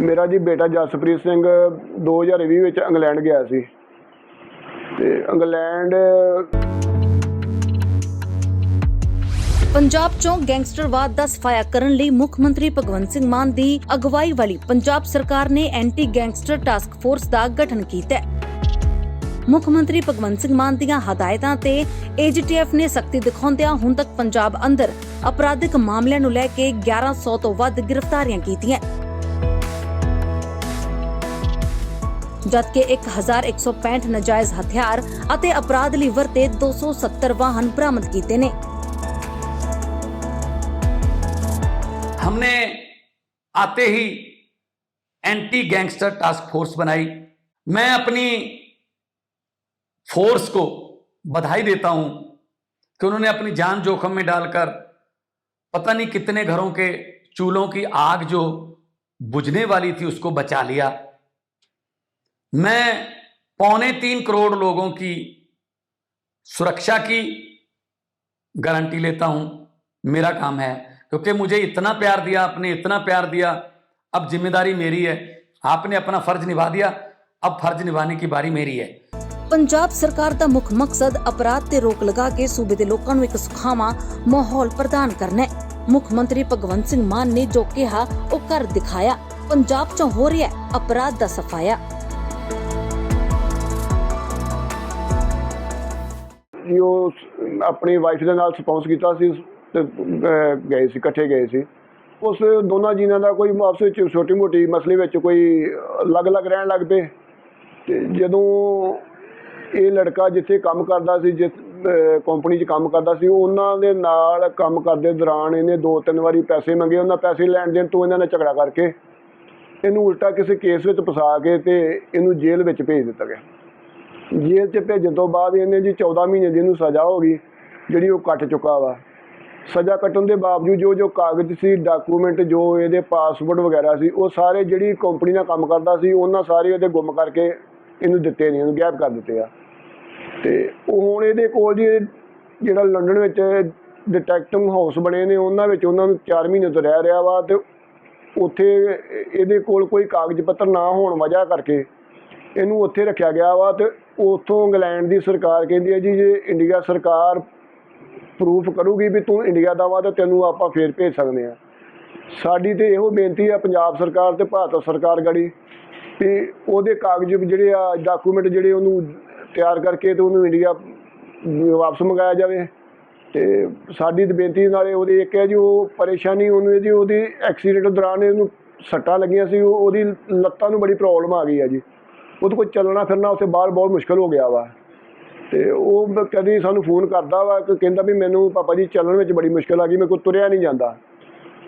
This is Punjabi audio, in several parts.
ਮੇਰਾ ਜੀ ਬੇਟਾ ਜਸਪ੍ਰੀਤ ਸਿੰਘ 2020 ਵਿੱਚ ਇੰਗਲੈਂਡ ਗਿਆ ਸੀ। ਤੇ ਇੰਗਲੈਂਡ ਪੰਜਾਬ ਚੋਂ ਗੈਂਗਸਟਰਵਾਦ ਦਾ ਸਫਾਇਆ ਕਰਨ ਲਈ ਮੁੱਖ ਮੰਤਰੀ ਭਗਵੰਤ ਸਿੰਘ ਮਾਨ ਦੀ ਅਗਵਾਈ ਵਾਲੀ ਪੰਜਾਬ ਸਰਕਾਰ ਨੇ ਐਂਟੀ ਗੈਂਗਸਟਰ ਟਾਸਕ ਫੋਰਸ ਦਾ ਗਠਨ ਕੀਤਾ ਹੈ। ਮੁੱਖ ਮੰਤਰੀ ਭਗਵੰਤ ਸਿੰਘ ਮਾਨ ਦੀਆਂ ਹਦਾਇਤਾਂ ਤੇ ਏਜੀਟੀਐਫ ਨੇ ਸਖਤੀ ਦਿਖਾਉਂਦਿਆਂ ਹੁਣ ਤੱਕ ਪੰਜਾਬ ਅੰਦਰ ਅਪਰਾਧਿਕ ਮਾਮਲਿਆਂ ਨੂੰ ਲੈ ਕੇ 1100 ਤੋਂ ਵੱਧ ਗ੍ਰਿਫਤਾਰੀਆਂ ਕੀਤੀਆਂ। ਜਦਕਿ 1165 ਨਜਾਇਜ਼ ਹਥਿਆਰ ਅਤੇ ਅਪਰਾਧ ਲਈ ਵਰਤੇ 270 ਵਾਹਨ ਬਰਾਮਦ ਕੀਤੇ ਨੇ हमने आते ही एंटी गैंगस्टर टास्क फोर्स बनाई मैं अपनी फोर्स को बधाई देता हूं कि उन्होंने अपनी जान जोखिम में डालकर पता नहीं कितने घरों के चूल्हों की आग जो बुझने वाली थी उसको बचा लिया मैं पौने तीन करोड़ लोगों की सुरक्षा की गारंटी लेता हूं मेरा काम है क्योंकि मुझे इतना प्यार दिया आपने इतना प्यार दिया अब जिम्मेदारी मेरी है आपने अपना फर्ज निभा दिया अब फर्ज निभाने की बारी मेरी है ਪੰਜਾਬ ਸਰਕਾਰ ਦਾ ਮੁੱਖ ਮਕਸਦ ਅਪਰਾਧ ਤੇ ਰੋਕ ਲਗਾ ਕੇ ਸੂਬੇ ਦੇ ਲੋਕਾਂ ਨੂੰ ਇੱਕ ਸੁਖਾਵਾਂ ਮਾਹੌਲ ਪ੍ਰਦਾਨ ਕਰਨਾ ਹੈ ਮੁੱਖ ਮੰਤਰੀ ਭਗਵੰਤ ਸਿੰਘ ਮਾਨ ਨੇ ਜੋ ਕਿਹਾ ਉਹ ਕਰ ਦਿਖਾਇਆ ਪੰਜਾਬ 'ਚ ਹੋ ਰਿਹਾ ਹੈ ਅਪਰਾਧ ਦਾ ਸਫਾਇਆ ਜੀ ਉਹ ਆਪਣੀ ਵਾਈਫ ਦੇ ਨਾਲ ਸਪੌਂਸ ਕੀਤਾ ਸੀ ਤੇ ਗਏ ਸੀ, ਇਕੱਠੇ ਗਏ ਸੀ। ਉਸ ਦੋਨਾਂ ਜੀਨਾਂ ਦਾ ਕੋਈ ਆਪਸ ਵਿੱਚ ਛੋਟੀ ਮੋਟੀ ਮਸਲੇ ਵਿੱਚ ਕੋਈ ਅਲੱਗ-ਅਲੱਗ ਰਹਿਣ ਲੱਗ ਪਏ। ਤੇ ਜਦੋਂ ਇਹ ਲੜਕਾ ਜਿੱਥੇ ਕੰਮ ਕਰਦਾ ਸੀ ਜਿਸ ਕੰਪਨੀ 'ਚ ਕੰਮ ਕਰਦਾ ਸੀ, ਉਹਨਾਂ ਦੇ ਨਾਲ ਕੰਮ ਕਰਦੇ ਦੌਰਾਨ ਇਹਨੇ ਦੋ ਤਿੰਨ ਵਾਰੀ ਪੈਸੇ ਮੰਗੇ, ਉਹਨਾਂ ਪੈਸੇ ਲੈਣ ਦੇਣ ਤੋਂ ਇਹਨਾਂ ਨੇ ਝਗੜਾ ਕਰਕੇ ਇਹਨੂੰ ਉਲਟਾ ਕਿਸੇ ਕੇਸ ਵਿੱਚ ਫਸਾ ਕੇ ਤੇ ਇਹਨੂੰ ਜੇਲ੍ਹ ਵਿੱਚ ਭੇਜ ਦਿੱਤਾ ਗਿਆ। ਜੇਲ੍ਹ 'ਚ ਭੇਜਣ ਤੋਂ ਬਾਅਦ ਇਹਨੇ ਜੀ 14 ਮਹੀਨੇ ਦੀ ਇਹਨੂੰ ਸਜ਼ਾ ਹੋ ਗਈ, ਜਿਹੜੀ ਉਹ ਕੱਟ ਚੁੱਕਾ ਵਾ। ਸਜ਼ਾ ਕੱਟਣ ਦੇ ਬਾਵਜੂਦ ਜੋ ਜੋ ਕਾਗਜ਼ ਸੀ ਡਾਕੂਮੈਂਟ ਜੋ ਇਹਦੇ ਪਾਸਪੋਰਟ ਵਗੈਰਾ ਸੀ, ਉਹ ਸਾਰੇ ਜਿਹੜੀ ਕੰਪਨੀ ਨਾਲ ਕੰਮ ਕਰਦਾ ਸੀ, ਉਹਨਾਂ ਸਾਰੇ ਉਹਦੇ ਗੁੰਮ ਕਰਕੇ ਇਹਨੂੰ ਦਿੱਤੇ ਨਹੀਂ ਇਹਨੂੰ ਗਾਇਬ ਕਰ ਦਿੱਤੇ ਆ। ਤੇ ਉਹ ਹੁਣ ਇਹਦੇ ਕੋਲ ਜੀ ਜਿਹੜਾ ਲੰਡਨ ਵਿੱਚ ਡਿਟੈਕਟਿਵ ਹਾਊਸ ਬਣੇ ਨੇ, ਉਹਨਾਂ ਵਿੱਚ ਉਹਨਾਂ ਨੂੰ 4 ਮਹੀਨੇ ਤੋਂ ਰਹਿ ਰਿਹਾ ਵਾ ਤੇ ਉੱਥੇ ਇਹਦੇ ਕੋਲ ਕੋਈ ਕਾਗਜ਼ ਪੱਤਰ ਨਾ ਹੋਣ ਵਜ੍ਹਾ ਕਰਕੇ ਇਹਨੂੰ ਉੱਥੇ ਰੱਖਿਆ ਗਿਆ ਵਾ ਤੇ ਉੱਥੋਂ ਇੰਗਲੈਂਡ ਦੀ ਸਰਕਾਰ ਕਹਿੰਦੀ ਹੈ ਜੀ, ਜੇ ਇੰਡੀਆ ਸਰਕਾਰ ਪ੍ਰੂਫ ਕਰੂਗੀ ਵੀ ਤੂੰ ਇੰਡੀਆ ਦਾ ਵਾ, ਤਾਂ ਤੈਨੂੰ ਆਪਾਂ ਫੇਰ ਭੇਜ ਸਕਦੇ ਆ ਸਾਡੀ ਤੇ ਇਹੋ ਬੇਨਤੀ ਆ ਪੰਜਾਬ ਸਰਕਾਰ ਤੇ ਭਾਰਤ ਸਰਕਾਰ ਗੜੀ, ਵੀ ਉਹਦੇ ਕਾਗਜ਼ ਜਿਹੜੇ ਆ ਡਾਕੂਮੈਂਟ ਜਿਹੜੇ ਉਹਨੂੰ ਤਿਆਰ ਕਰਕੇ ਤੇ ਉਹਨੂੰ ਇੰਡੀਆ ਵਾਪਸ ਮੰਗਾਇਆ ਜਾਵੇ। ਤੇ ਸਾਡੀ ਤੇ ਬੇਨਤੀ ਨਾਲੇ ਉਹਦੀ ਇੱਕ ਹੈ ਜੀ, ਉਹ ਪਰੇਸ਼ਾਨੀ ਉਹਨੂੰ ਇਹਦੀ, ਉਹਦੀ ਐਕਸੀਡੈਂਟ ਦੌਰਾਨ ਇਹਨੂੰ ਸੱਟਾਂ ਲੱਗੀਆਂ ਸੀ ਉਹਦੀ ਲੱਤਾਂ ਨੂੰ ਬੜੀ ਪ੍ਰੋਬਲਮ ਆ ਗਈ ਆ ਜੀ। ਉਹਦੇ ਕੋਲ ਚੱਲਣਾ ਫਿਰਨਾ ਉੱਥੇ ਬਾਹਰ ਬਹੁਤ ਮੁਸ਼ਕਲ ਹੋ ਗਿਆ ਵਾ। ਤੇ ਉਹ ਬ- ਕਦੀ ਸਾਨੂੰ ਫੋਨ ਕਰਦਾ ਵਾ ਕਿ ਕਹਿੰਦਾ ਵੀ ਮੈਨੂੰ ਪਾਪਾ ਜੀ ਚੱਲਣ ਵਿੱਚ ਬੜੀ ਮੁਸ਼ਕਲ ਆ ਗਈ, ਮੇਰੇ ਕੋਲ ਤੁਰਿਆ ਨਹੀਂ ਜਾਂਦਾ।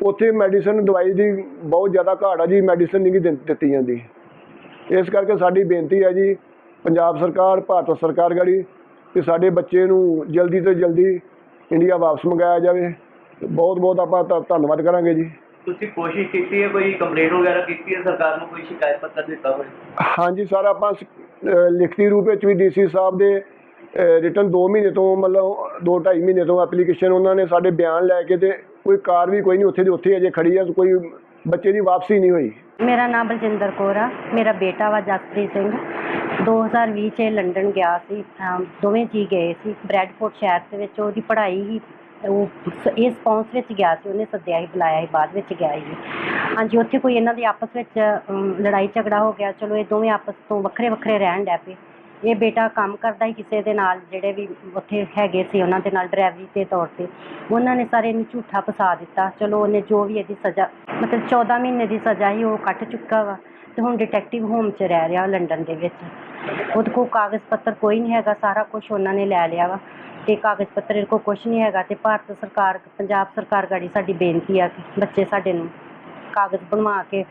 ਉੱਥੇ ਮੈਡੀਸਨ ਦਵਾਈ ਦੀ ਬਹੁਤ ਜ਼ਿਆਦਾ ਘਾਟ ਆ ਜੀ, ਮੈਡੀਸਨ ਨਹੀਂ ਗੀ ਦਿੱਤੀ ਜਾਂਦੀ। ਇਸ ਕਰਕੇ ਸਾਡੀ ਬੇਨਤੀ ਹੈ ਜੀ, ਪੰਜਾਬ ਸਰਕਾਰ, ਭਾਰਤ ਸਰਕਾਰ ਗੜੀ ਕਿ ਸਾਡੇ ਬੱਚੇ ਨੂੰ ਜਲਦੀ ਤੋਂ ਜਲਦੀ ਇੰਡੀਆ ਵਾਪਸ ਮੰਗਾਇਆ ਜਾਵੇ। ਬਹੁਤ ਬਹੁਤ ਆਪਾਂ ਧੰਨਵਾਦ ਕਰਾਂਗੇ ਜੀ। ਤੁਸੀਂ ਕੋਸ਼ਿਸ਼ ਕੀਤੀ ਹੈ ਕੋਈ ਕੰਪਲੇਂਟ ਵਗੈਰਾ ਕੀਤੀ ਹੈ ਸਰਕਾਰ ਨੂੰ ਕੋਈ ਸ਼ਿਕਾਇਤ ਪੱਤਰ ਦਿੱਤਾ ਹੋਵੇ? ਹਾਂਜੀ ਸਰ ਆਪਾਂ ਲਿਖਤੀ ਰੂਪ ਵਿੱਚ ਵੀ ਡੀਸੀ ਸਾਹਿਬ ਦੇ ਰਿਟਰਨ 2 ਮਹੀਨੇ ਤੋਂ ਮਤਲਬ 2 2.5 ਮਹੀਨੇ ਤੋਂ ਐਪਲੀਕੇਸ਼ਨ ਉਹਨਾਂ ਨੇ ਸਾਡੇ ਬਿਆਨ ਲੈ ਕੇ ਤੇ ਕੋਈ ਕਾਰ ਵੀ ਕੋਈ ਨਹੀਂ ਉੱਥੇ ਦੀ ਉੱਥੇ ਅਜੇ ਖੜੀ ਆ ਕੋਈ ਬੱਚੇ ਦੀ ਵਾਪਸੀ ਨਹੀਂ ਹੋਈ। ਮੇਰਾ ਨਾਮ ਬਲਜਿੰਦਰ ਕੌਰ ਆ ਮੇਰਾ ਬੇਟਾ ਵਾ ਜਸਪ੍ਰੀਤ ਸਿੰਘ। 2020 ਚ ਲੰਡਨ ਗਿਆ ਸੀ ਦੋਵੇਂ ਜੀ ਗਏ ਸੀ ਬ੍ਰੈਡਫੋਰਡ ਸ਼ਹਿਰ ਦੇ ਵਿੱਚ ਉਹਦੀ ਪੜ੍ਹਾਈ ਹੀ ਉਹ ਸ- ਇਹ ਸਪੌਂਸ ਵਿੱਚ ਗਿਆ ਸੀ, ਉਹਨੇ ਸੱਦਿਆ ਹੀ ਬੁਲਾਇਆ ਸੀ, ਬਾਅਦ ਵਿੱਚ ਗਿਆ ਸੀ। ਹਾਂਜੀ, ਉੱਥੇ ਕੋਈ ਇਹਨਾਂ ਦੀ ਆਪਸ ਵਿੱਚ ਲੜਾਈ ਝਗੜਾ ਹੋ ਗਿਆ, ਚਲੋ ਇਹ ਦੋਵੇਂ ਆਪਸ ਤੋਂ ਵੱਖਰੇ ਵੱਖਰੇ ਰਹਿਣ ਲੱਗ ਪਏ। ਇਹ ਬੇਟਾ ਕੰਮ ਕਰਦਾ ਹੀ ਕਿਸੇ ਦੇ ਨਾਲ, ਜਿਹੜੇ ਵੀ ਉੱਥੇ ਹੈਗੇ ਸੀ, ਉਹਨਾਂ ਦੇ ਨਾਲ ਡਰਾਈਵਰੀ ਦੇ ਤੌਰ ਤੇ। ਉਹਨਾਂ ਨੇ ਸਾਰੇ ਇਹਨੂੰ ਝੂਠਾ ਫਸਾ ਦਿੱਤਾ। ਚਲੋ ਉਹਨੇ ਜੋ ਵੀ ਇਹਦੀ ਸਜ਼ਾ, ਮਤਲਬ 14 ਮਹੀਨੇ ਦੀ ਸਜ਼ਾ ਸੀ, ਉਹ ਕੱਟ ਚੁੱਕਾ ਵਾ ਤੇ ਹੁਣ ਡਿਟੈਕਟਿਵ ਹੋਮ 'ਚ ਰਹਿ ਰਿਹਾ, ਲੰਡਨ ਦੇ ਵਿੱਚ। ਉਹਦੇ ਕੋਲ ਕਾਗਜ਼ ਪੱਤਰ ਕੋਈ ਨਹੀਂ ਹੈਗਾ, ਸਾਰਾ ਕੁਝ ਉਹਨਾਂ ਨੇ ਲੈ ਲਿਆ ਵਾ। ਤੇ ਕਾਗਜ਼ ਪੱਤਰ ਇਹਦੇ ਕੋਲ ਕੁਝ ਨਹੀਂ ਹੈਗਾ ਤੇ ਭਾਰਤ ਸਰਕਾਰ ਪੰਜਾਬ ਸਰਕਾਰ ਗਾੜੀ ਸਾਡੀ ਬੇਨਤੀ ਆ ਕਿ ਬੱਚੇ ਸਾਡੇ ਨੂੰ ਕਾਗਜ਼ ਬਣਵਾ ਕੇ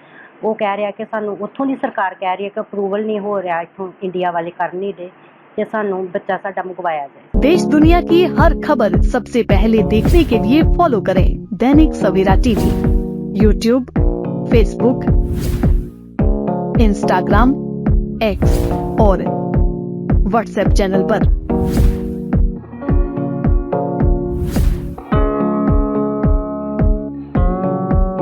ਉਹ ਕਹਿ ਰਿਹਾ ਕਿ ਸਾਨੂੰ ਉੱਥੋਂ ਦੀ ਸਰਕਾਰ ਕਹਿ ਰਹੀ ਹੈ ਕਿ ਅਪਰੂਵਲ ਨਹੀਂ ਹੋ ਰਿਹਾ ਇੱਥੋਂ ਇੰਡੀਆ ਵਾਲੇ ਕਰ ਨਹੀਂ ਦੇ ਤੇ ਸਾਨੂੰ ਬੱਚਾ ਸਾਡਾ ਮੰਗਵਾਇਆ ਜਾਏ देश दुनिया की हर खबर सबसे पहले देखने के लिए फॉलो करें Dainik Savera TV YouTube Facebook Instagram X और व्हाट्सएप चैनल पर।